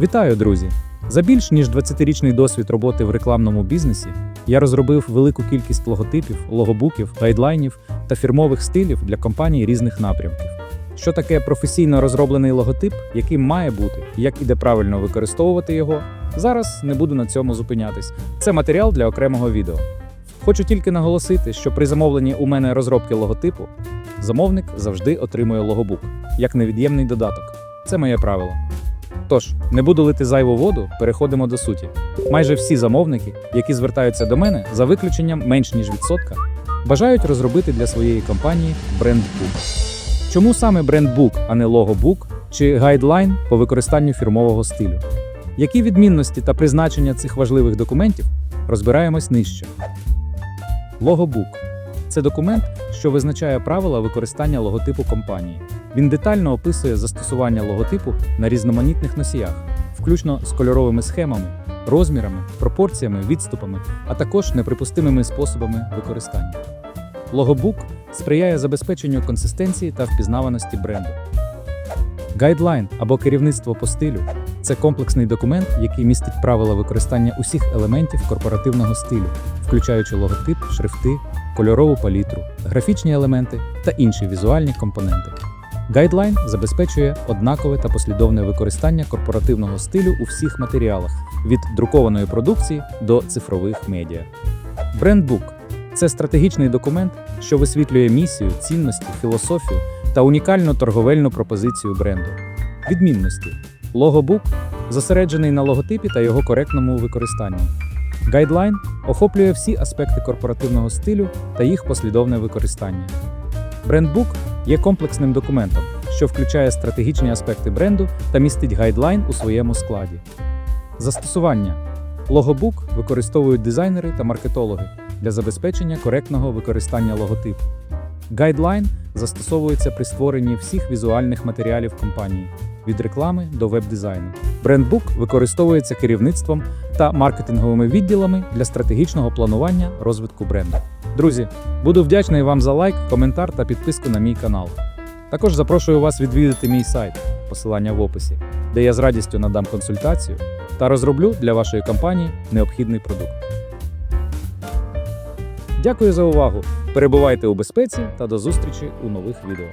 Вітаю, друзі! За більш ніж 20-річний досвід роботи в рекламному бізнесі я розробив велику кількість логотипів, логобуків, гайдлайнів та фірмових стилів для компаній різних напрямків. Що таке професійно розроблений логотип, яким має бути, як і де правильно використовувати його, зараз не буду на цьому зупинятись. Це матеріал для окремого відео. Хочу тільки наголосити, що при замовленні у мене розробки логотипу замовник завжди отримує логобук як невід'ємний додаток. Це моє правило. Тож, не буду лити зайву воду, переходимо до суті. Майже всі замовники, які звертаються до мене за виключенням менш ніж відсотка, бажають розробити для своєї компанії брендбук. Чому саме брендбук, а не логобук чи гайдлайн по використанню фірмового стилю? Які відмінності та призначення цих важливих документів розбираємось нижче. Логобук це документ, що визначає правила використання логотипу компанії. Він детально описує застосування логотипу на різноманітних носіях, включно з кольоровими схемами, розмірами, пропорціями, відступами, а також неприпустимими способами використання. Логобук сприяє забезпеченню консистенції та впізнаваності бренду. Гайдлайн або керівництво по стилю це комплексний документ, який містить правила використання усіх елементів корпоративного стилю, включаючи логотип, шрифти, кольорову палітру, графічні елементи та інші візуальні компоненти. Гайдлайн забезпечує однакове та послідовне використання корпоративного стилю у всіх матеріалах від друкованої продукції до цифрових медіа. Брендбук це стратегічний документ, що висвітлює місію, цінності, філософію та унікальну торговельну пропозицію бренду. Відмінності: логобук зосереджений на логотипі та його коректному використанні. Гайдлайн охоплює всі аспекти корпоративного стилю та їх послідовне використання. Брендбук є комплексним документом, що включає стратегічні аспекти бренду та містить гайдлайн у своєму складі. Застосування логобук використовують дизайнери та маркетологи для забезпечення коректного використання логотипу. Гайдлайн застосовується при створенні всіх візуальних матеріалів компанії від реклами до веб-дизайну. Брендбук використовується керівництвом та маркетинговими відділами для стратегічного планування розвитку бренду. Друзі, буду вдячний вам за лайк, коментар та підписку на мій канал. Також запрошую вас відвідати мій сайт, посилання в описі, де я з радістю надам консультацію та розроблю для вашої компанії необхідний продукт. Дякую за увагу! Перебувайте у безпеці та до зустрічі у нових відео.